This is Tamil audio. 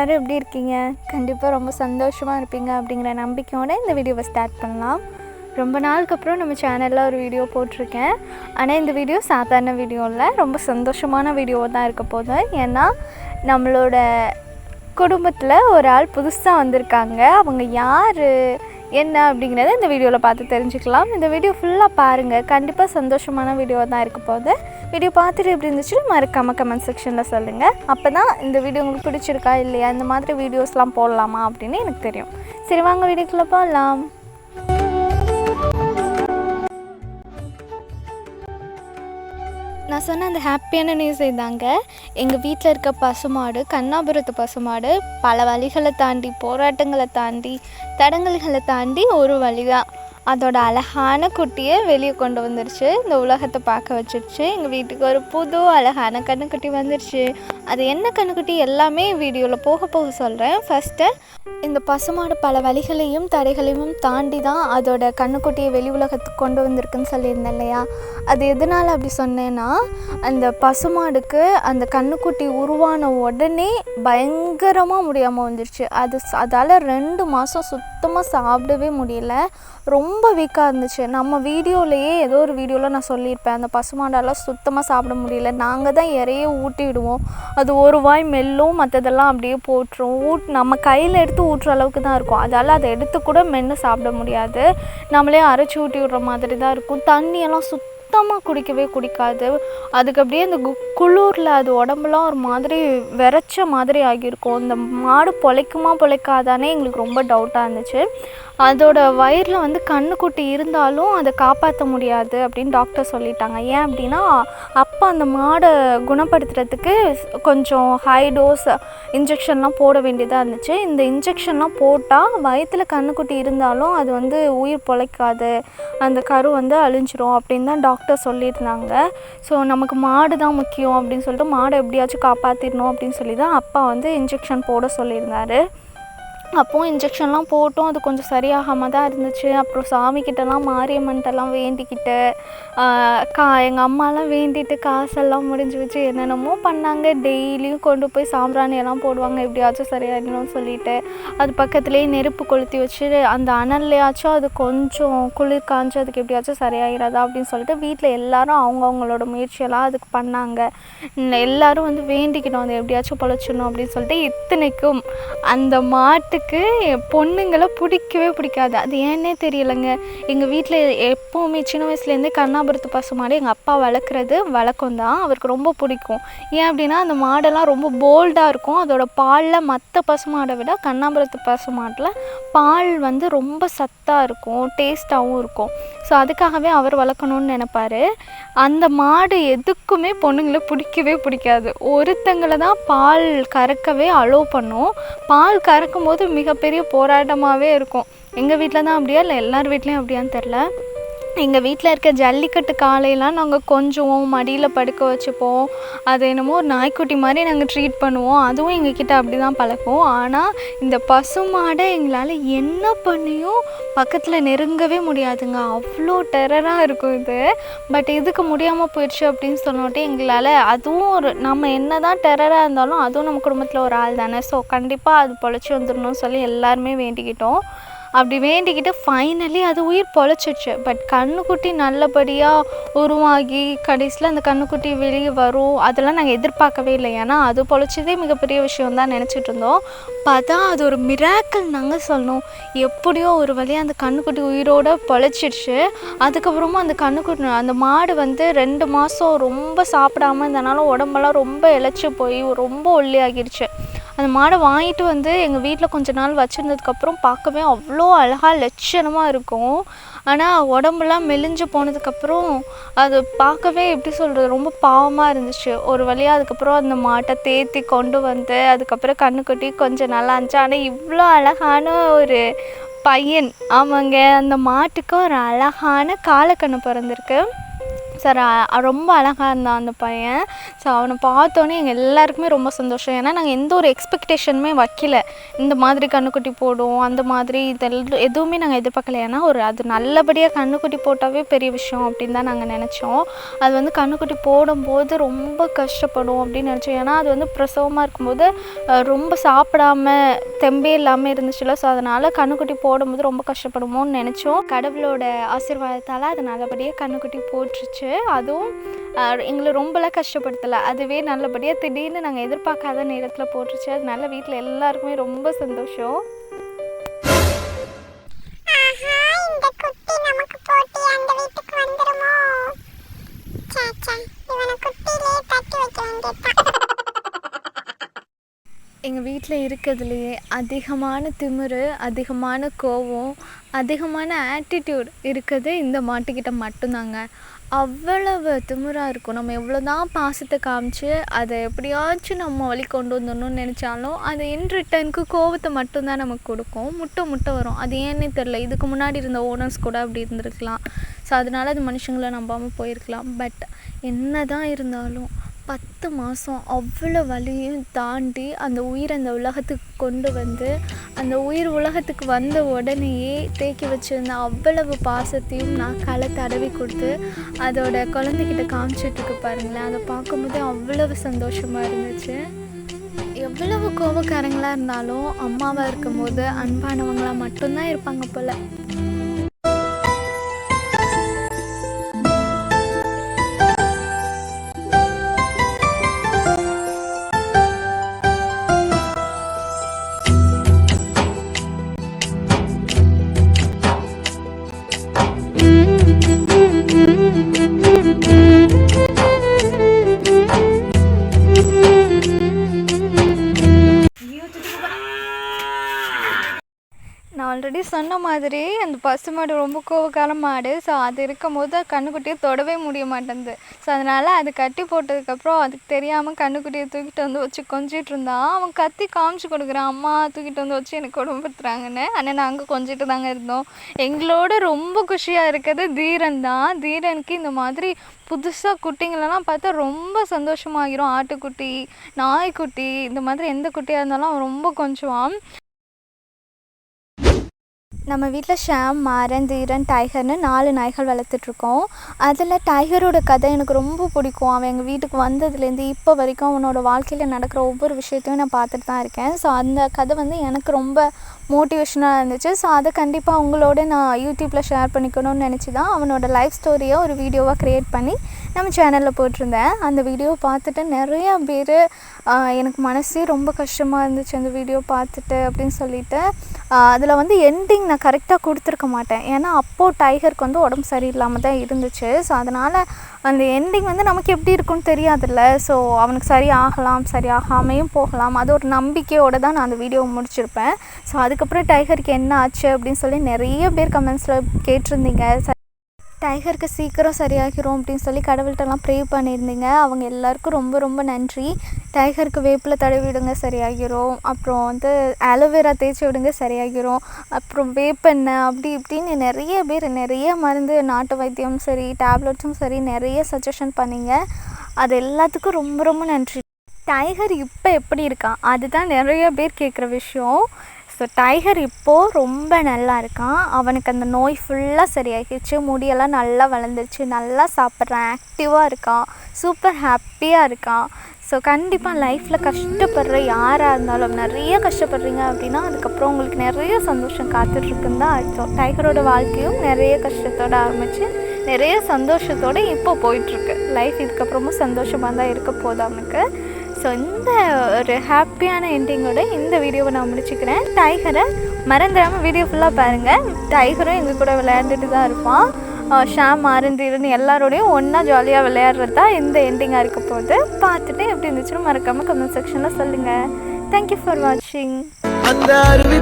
எல்லோரும் எப்படி இருக்கீங்க? கண்டிப்பாக ரொம்ப சந்தோஷமாக இருப்பீங்க அப்படிங்கிற நம்பிக்கையோட இந்த வீடியோவை ஸ்டார்ட் பண்ணலாம். ரொம்ப நாளுக்கு அப்புறம் நம்ம சேனலில் ஒரு வீடியோ போட்டிருக்கேன். ஆனால் இந்த வீடியோ சாதாரண வீடியோ இல்லை. ரொம்ப சந்தோஷமான வீடியோ தான் இருக்க போகுது. ஏன்னா நம்மளோட குடும்பத்தில் ஒரு ஆள் புதுசாக வந்திருக்காங்க. அவங்க யார்? என்ன அப்படிங்கிறத இந்த வீடியோவில் பார்த்து தெரிஞ்சுக்கலாம். இந்த வீடியோ ஃபுல்லாக பாருங்கள் கண்டிப்பாக சந்தோஷமான வீடியோ தான் இருக்க போகுது. வீடியோ பார்த்துட்டு எப்படி இருந்துச்சுன்னு மறக்காம கமெண்ட் செக்ஷனில் சொல்லுங்கள் அப்போ தான் இந்த வீடியோ உங்களுக்கு பிடிச்சிருக்கா இல்லையா? இந்த மாதிரி வீடியோஸ்லாம் போடலாமா அப்படின்னு எனக்கு தெரியும். சரி வாங்க வீடியோக்குள்ளே போகலாம் நான் சொன்ன அந்த ஹாப்பியான நியூஸ் இதாங்க. எங்கள் வீட்டில் இருக்க பசுமாடு கண்ணாபுரத்து பசுமாடு பல வழிகளை தாண்டி போராட்டங்களை தாண்டி தடங்கல்களை தாண்டி ஒரு வழி தான் அதோட அழகான குட்டியை வெளியே கொண்டு வந்துருச்சு. இந்த உலகத்தை பார்க்க வச்சிருச்சு. எங்கள் வீட்டுக்கு ஒரு புது அழகான கண்ணுக்குட்டி வந்துருச்சு. அது என்ன கண்ணுக்குட்டி? எல்லாமே வீடியோவில் போக போக சொல்கிறேன் ஃபஸ்ட்டு இந்த பசுமாடு பல வழிகளையும் தடைகளையும் தாண்டி தான் அதோட கண்ணுக்குட்டியை வெளி உலகத்துக்கு கொண்டு வந்திருக்குன்னு சொல்லியிருந்தேன் இல்லையா? அது எதனால் அப்படி சொன்னேன்னா அந்த பசுமாடுக்கு அந்த கண்ணுக்குட்டி உருவான உடனே பயங்கரமாக முடியாமல் வந்துருச்சு. அது அதால் ரெண்டு மாதம் சுத்தமாக சாப்பிடவே முடியல. ரொம்ப வீக்காக இருந்துச்சு. நம்ம வீடியோலையே ஏதோ ஒரு வீடியோவில் நான் சொல்லியிருப்பேன். அந்த பசுமாடெல்லாம் சுத்தமாக சாப்பிட முடியல. நாங்கள் தான் இறைய ஊட்டி விடுவோம். அது ஒரு வாய் மெல்லும் மற்றதெல்லாம் அப்படியே போட்டுரும். ஊட் நம்ம கையில் எடுத்து ஊட்டுற அளவுக்கு தான் இருக்கும். அதால் அதை எடுத்து கூட மென்று சாப்பிட முடியாது. நம்மளே அரைச்சி ஊட்டி விடுற மாதிரி தான் இருக்கும். தண்ணியெல்லாம் சுத்தமாக குடிக்கவே குடிக்காது. அதுக்கு அப்படியே அந்த கு- குளிரில் அது உடம்புலாம் ஒரு மாதிரி விரைச்ச மாதிரி ஆகியிருக்கும். இந்த மாடு பொழைக்குமா பொழைக்காதானே எங்களுக்கு ரொம்ப டவுட்டாக இருந்துச்சு. அதோட வயிறில் வந்து கண்ணுக்குட்டி இருந்தாலும் அதை காப்பாற்ற முடியாது அப்படின்னு டாக்டர் சொல்லிட்டாங்க. ஏன் அப்படின்னா அப்போ அந்த மாடை குணப்படுத்துறதுக்கு கொஞ்சம் ஹை டோஸ் இன்ஜெக்ஷன்லாம் போட வேண்டியதாக இருந்துச்சு. இந்த இன்ஜெக்ஷன்லாம் போட்டால் வயிற்றில் கண்ணுக்குட்டி இருந்தாலும் அது வந்து உயிர் பொழைக்காது அந்த கரு வந்து அழிஞ்சிரும் அப்படின்னு தான் டாக்டர் சொல்லியிருந்தாங்க. ஸோ நமக்கு மாடு தான் முக்கியம் அப்படின்னு சொல்லிட்டு மாடை எப்படியாச்சும் காப்பாற்றிடணும் அப்படின்னு சொல்லி தான் அப்பா வந்து இன்ஜெக்ஷன் போட சொல்லியிருந்தாரு. அப்போது இன்ஜெக்ஷன்லாம் போட்டோம். அது கொஞ்சம் சரியாகாமல் தான் இருந்துச்சு. அப்புறம் சாமிக்கிட்டலாம் மாரியம்மன்ட்டெல்லாம் வேண்டிக்கிட்டு கா எங்கள் அம்மாலாம் வேண்டிட்டு காசெல்லாம் முடிஞ்சு வச்சு என்னென்னமோ பண்ணாங்க. டெய்லியும் கொண்டு போய் சாம்பிராணி எல்லாம் போடுவாங்க. எப்படியாச்சும் சரியாயிடணும்னு சொல்லிட்டு அது பக்கத்துலேயே நெருப்பு கொளுத்தி வச்சு அந்த அனல்லையாச்சும் அது கொஞ்சம் குளிர் காஞ்சு அதுக்கு எப்படியாச்சும் சரியாயிடாதா அப்படின்னு சொல்லிட்டு வீட்டில் எல்லாரும் அவங்கவுங்களோட முயற்சியெல்லாம் அதுக்கு பண்ணாங்க. உம் எல்லாரும் வந்து வேண்டிக்கிட்டோம் அது எப்படியாச்சும் பொழைச்சிடணும் அப்படின்னு சொல்லிட்டு இத்தனைக்கும் அந்த மாட்டு எனக்கு பொண்ணுங்களை பிடிக்கவே பிடிக்காது. அது ஏன்னே தெரியலைங்க. எங்கள் வீட்டில் எப்போவுமே சின்ன வயசுலேருந்தே கண்ணாபுரத்து பசு மாடு எங்கள் அப்பா வளர்க்குறது வழக்கம் தான். அவருக்கு ரொம்ப பிடிக்கும். ஏன் அப்படின்னா அந்த மாடெல்லாம் ரொம்ப போல்டாக இருக்கும். அதோட பாலில் மற்ற பசு மாடை விட கண்ணாபுரத்து பசு மாட்டில் பால் வந்து ரொம்ப சத்தாக இருக்கும் டேஸ்ட்டாகவும் இருக்கும். ஸோ அதுக்காகவே அவர் வளர்க்கணும்னு நினைப்பார். அந்த மாடு எதுக்குமே பொண்ணுங்களை பிடிக்கவே பிடிக்காது. ஒருத்தங்களை தான் பால் கறக்கவே அலோவ் பண்ணும். பால் கறக்கும் போது மிகப்பெரிய போராட்டமாகவே இருக்கும். எங்கள் வீட்டில் தான் அப்படியா? இல்லை எல்லார் வீட்லேயும் அப்படியான்னு தெரில எங்கள் வீட்டில் இருக்க ஜல்லிக்கட்டு காளையெல்லாம் நாங்கள் கொஞ்சுவோம் மடியில் படுக்க வச்சுப்போம். அது என்னமோ ஒரு நாய்க்குட்டி மாதிரி நாங்கள் ட்ரீட் பண்ணுவோம். அதுவும் எங்ககிட்ட அப்படி தான் பழக்கம் ஆனால் இந்த பசு மாடை எங்களால் என்ன பண்ணியும் பக்கத்தில் நெருங்கவே முடியாதுங்க. அவ்வளோ டெரராக இருக்கும் இது. பட் இதுக்கு முடியாமல் போயிடுச்சு அப்படின்னு சொன்னோட்டே எங்களால் அதுவும் ஒரு நம்ம என்ன தான் டெரராக இருந்தாலும் அதுவும் நம்ம குடும்பத்தில் ஒரு ஆள் தானே ஸோ கண்டிப்பாக அது பொழைச்சி வந்துடணும்னு சொல்லி எல்லாருமே வேண்டிக்கிட்டோம். அப்படி வேண்டிக்கிட்டு ஃபைனலி அது உயிர் பொழைச்சிச்சு பட் கண்ணுக்குட்டி நல்லபடியாக உருவாகி கடைசியில் அந்த கண்ணுக்குட்டி வெளியே வரும். அதெல்லாம் நாங்கள் எதிர்பார்க்கவே இல்லை. ஏன்னா அது பொழைச்சதே மிகப்பெரிய விஷயம் தான் நினச்சிட்டு இருந்தோம். பார்த்தா அது ஒரு மிராக்கல் நாங்கள் சொல்லணும். எப்படியோ ஒரு வழியாக அந்த கண்ணுக்குட்டி உயிரோடு பொழைச்சிடுச்சு. அதுக்கப்புறமா அந்த கண்ணுக்குட்டி அந்த மாடு வந்து ரெண்டு மாதம் ரொம்ப சாப்பிடாம இருந்தனால உடம்பெல்லாம் ரொம்ப இழைச்சி போய் ரொம்ப ஒல்லியாகிடுச்சு. அந்த மாடை வாங்கிட்டு வந்து எங்கள் வீட்டில் கொஞ்ச நாள் வச்சுருந்ததுக்கப்புறம் பார்க்கவே அவ்வளோ அழகாக லட்சணமாக இருக்கும். ஆனால் உடம்புலாம் மெலிஞ்சு போனதுக்கப்புறம் அது பார்க்கவே எப்படி சொல்கிறது ரொம்ப பாவமாக இருந்துச்சு. ஒரு வழியாக அதுக்கப்புறம் அந்த மாட்டை தேத்தி கொண்டு வந்து அதுக்கப்புறம் கண்ணுக்குட்டி கொஞ்சம் நல்லா இருந்துச்சு. ஆனால் இவ்வளோ அழகான ஒரு பையன். ஆமாங்க அந்த மாட்டுக்கு ஒரு அழகான காலக்கண்ணு பிறந்திருக்கு. சார் ரொம்ப அழகாக இருந்தான் அந்த பையன். ஸோ அவனை பார்த்தோன்னே எங்கள் எல்லாருக்குமே ரொம்ப சந்தோஷம். ஏன்னா நாங்கள் எந்த ஒரு எக்ஸ்பெக்டேஷனுமே வைக்கல. இந்த மாதிரி கண்ணுக்குட்டி போடும் அந்த மாதிரி இதெல்லாம் எதுவுமே நாங்கள் எதிர்பார்க்கல. ஏன்னா ஒரு அது நல்லபடியாக கண்ணுக்குட்டி போட்டாவே பெரிய விஷயம் அப்படின்னு தான் நாங்கள் நினச்சோம். அது வந்து கண்ணுக்குட்டி போடும்போது ரொம்ப கஷ்டப்படும் அப்படின்னு நினச்சோம். ஏன்னா அது வந்து பிரசவமாக இருக்கும்போது ரொம்ப சாப்பிடாம தெம்பே இல்லாமல் இருந்துச்சுல ஸோ அதனால் கண்ணுக்குட்டி போடும்போது ரொம்ப கஷ்டப்படுமோன்னு நினச்சோம். கடவுளோட ஆசீர்வாதத்தால் அது நல்லபடியாக கண்ணுக்குட்டி போட்டுருச்சு. அதுவும் எங்களை ரொம்பலாம் கஷ்டப்படுத்தலை. அதுவே நல்லபடியாக திடீர்னு நாங்கள் எதிர்பார்க்காத நேரத்தில் போட்டுருச்சு. அதனால வீட்டில் எல்லாருக்குமே ரொம்ப சந்தோஷம். ஆஹா இந்த குட்டி நமக்கு போட்டி அந்த வீட்டுக்கு வந்துருமோ? சாச்சா இவனை குட்டிலே தட்டி வைக்க வேண்டியதுதான். எங்கள் வீட்டில் இருக்கிறதுலையே அதிகமான திமிரு அதிகமான கோவம் அதிகமான ஆட்டிடியூட் இருக்கிறது இந்த மாட்டுக்கிட்ட மட்டும்தாங்க. அவ்வளவு திமிராக இருக்கும். நம்ம எவ்வளோ தான் பாசத்தை காமிச்சு அதை எப்படியாச்சும் நம்ம வழி கொண்டு வந்துடணும்னு நினச்சாலும் அது இன் ரிட்டர்னுக்கு கோவத்தை மட்டும்தான் நமக்கு கொடுக்கும். முட்டை முட்டை வரும். அது ஏன்னே தெரில இதுக்கு முன்னாடி இருந்த ஓனர்ஸ் கூட அப்படி இருந்திருக்கலாம். ஸோ அதனால அது மனுஷங்களை நம்பாமல் போயிருக்கலாம். பட் என்ன தான் இருந்தாலும் பத்து மாதம் அவ்வளோ வலியும் தாண்டி அந்த உயிரை அந்த உலகத்துக்கு கொண்டு வந்து அந்த உயிர் உலகத்துக்கு வந்த உடனேயே தேக்கி வச்சுருந்த அவ்வளவு பாசத்தையும் நான் களை தடவி கொடுத்து அதோட குழந்தைகிட்ட காமிச்சிட்ருக்கு பாருங்களேன். அதை பார்க்கும்போது அவ்வளவு சந்தோஷமாக இருந்துச்சு. எவ்வளவு கோபக்காரங்களாக இருந்தாலும் அம்மாவாக இருக்கும்போது அன்பானவங்களாக மட்டும்தான் இருப்பாங்க போல். ஆல்ரெடி சொன்ன மாதிரி அந்த பசு மாடு ரொம்ப கோவக்கார மாடு. ஸோ அது இருக்கும் போது கண்ணுக்குட்டியை தொடவே முடிய மாட்டேங்குது. ஸோ அதனால் அது கட்டி போட்டதுக்கப்புறம் அதுக்கு தெரியாமல் கண்ணுக்குட்டியை தூக்கிட்டு வந்து வச்சு கொஞ்சிட்டு இருந்தான் அவன் கத்தி காமிச்சு கொடுக்குறான். அம்மா தூக்கிட்டு வந்து வச்சு எனக்கு கொடுமைப்படுத்துறாங்கன்னு ஆனால் நாங்கள் கொஞ்சிட்டு தாங்க இருந்தோம். எங்களோட ரொம்ப குஷியாக இருக்கிறது தீரன் தான். தீரனுக்கு இந்த மாதிரி புதுசாக குட்டிங்களெல்லாம் பார்த்தா ரொம்ப சந்தோஷமாகிரும் ஆட்டுக்குட்டி நாய்க்குட்டி இந்த மாதிரி எந்த குட்டியாக இருந்தாலும் அவன் ரொம்ப கொஞ்சுவான். நம்ம வீட்டில் ஷாம் மாரன் தீரன் டைகர்னு நாலு நாய்கள் வளர்த்துட்ருக்கோம். அதில் டைகரோட கதை எனக்கு ரொம்ப பிடிக்கும். அவன் எங்கள் வீட்டுக்கு வந்ததுலேருந்து இப்போ வரைக்கும் அவனோட வாழ்க்கையில் நடக்கிற ஒவ்வொரு விஷயத்தையும் நான் பார்த்துட்டு தான் இருக்கேன். ஸோ அந்த கதை வந்து எனக்கு ரொம்ப மோட்டிவேஷனாக இருந்துச்சு. ஸோ அதை கண்டிப்பாக அவங்களோட நான் யூடியூப்பில் ஷேர் பண்ணிக்கணும்னு நினச்சி தான் அவனோட லைஃப் ஸ்டோரியை ஒரு வீடியோவாக க்ரியேட் பண்ணி நம்ம சேனலில் போட்டிருந்தேன். அந்த வீடியோவை பார்த்துட்டு நிறையா பேர் எனக்கு மனசே ரொம்ப கஷ்டமாக இருந்துச்சு அந்த வீடியோ பார்த்துட்டு அப்படின்னு சொல்லிட்டு. அதில் வந்து எண்டிங் நான் கரெக்டாக கொடுத்துருக்க மாட்டேன். ஏன்னா அப்போது டைகருக்கு வந்து உடம்பு சரியில்லாமல் தான் இருந்துச்சு. ஸோ அதனால் அந்த எண்டிங் வந்து நமக்கு எப்படி இருக்கும்னு தெரியாதுல்ல. ஸோ அவனுக்கு சரி ஆகலாம் சரி ஆகாமையும் போகலாம். அது ஒரு நம்பிக்கையோடு தான் நான் அந்த வீடியோவை முடிச்சிருப்பேன். ஸோ அதுக்கப்புறம் டைகருக்கு என்ன ஆச்சு அப்படின்னு சொல்லி நிறைய பேர் கமெண்ட்ஸில் கேட்டிருந்தீங்க. ச- டைகருக்கு சீக்கிரம் சரியாகிரும் அப்படின்னு சொல்லி கடவுள்கிட்டலாம் ப்ரே பண்ணியிருந்தீங்க. அவங்க எல்லாருக்கும் ரொம்ப ரொம்ப நன்றி. டைகருக்கு வேப்பில் தடவி விடுங்க சரியாகிரும். அப்புறம் வந்து ஆலோவேரா தேய்ச்சி விடுங்க சரியாகிரும். அப்புறம் வேப்பெண்ணெய் அப்படி இப்படின்னு நிறைய பேர் நிறைய மருந்து நாட்டு வைத்தியம் சரி டேப்லெட்ஸும் சரி நிறைய சஜஷன் பண்ணீங்க. அது எல்லாத்துக்கும் ரொம்ப ரொம்ப நன்றி. டைகர் இப்போ எப்படி இருக்கான் அதுதான் நிறைய பேர் கேட்குற விஷயம். ஸோ டைகர் இப்போது ரொம்ப நல்லா இருக்கான். அவனுக்கு அந்த நோய் ஃபுல்லாக சரியாகிடுச்சு முடியெல்லாம் நல்லா வளர்ந்துருச்சு. நல்லா சாப்பிட்றான் ஆக்டிவாக இருக்கான். சூப்பர் ஹாப்பியாக இருக்கான். ஸோ கண்டிப்பாக லைஃப்பில் கஷ்டப்படுற யாராக இருந்தாலும் நிறைய கஷ்டப்படுறீங்க அப்படின்னா அதுக்கப்புறம் உங்களுக்கு நிறைய சந்தோஷம் காத்துட்ருக்குன்னு தான் அர்த்தம். டைகரோட வாழ்க்கையும் நிறைய கஷ்டத்தோட ஆரம்பித்து நிறைய சந்தோஷத்தோட இப்போ போயிட்டுருக்கு லைஃப் இதுக்கப்புறமும் சந்தோஷமாக தான் இருக்க போகுது அவனுக்கு. ஸோ இந்த ஒரு ஹாப்பியான எண்டிங்கோட இந்த வீடியோவை நான் முடிச்சுக்கிறேன். டைகரை மறந்துடாமல் வீடியோ ஃபுல்லாக பாருங்கள் டைகரும் எங்கள் கூட விளையாண்டுட்டு தான் இருப்பான். ஷாம் ஆரந்திரன் எல்லாரோடையும் ஒன்றா ஜாலியாக விளையாடுறது தான் இந்த எண்டிங்காக இருக்க போகுது. பார்த்துட்டு எப்படி இருந்துச்சுன்னு மறக்காமல் கமெண்ட் செக்ஷனில் சொல்லுங்கள் தேங்க்யூ ஃபார் வாட்சிங் அந்த அருவி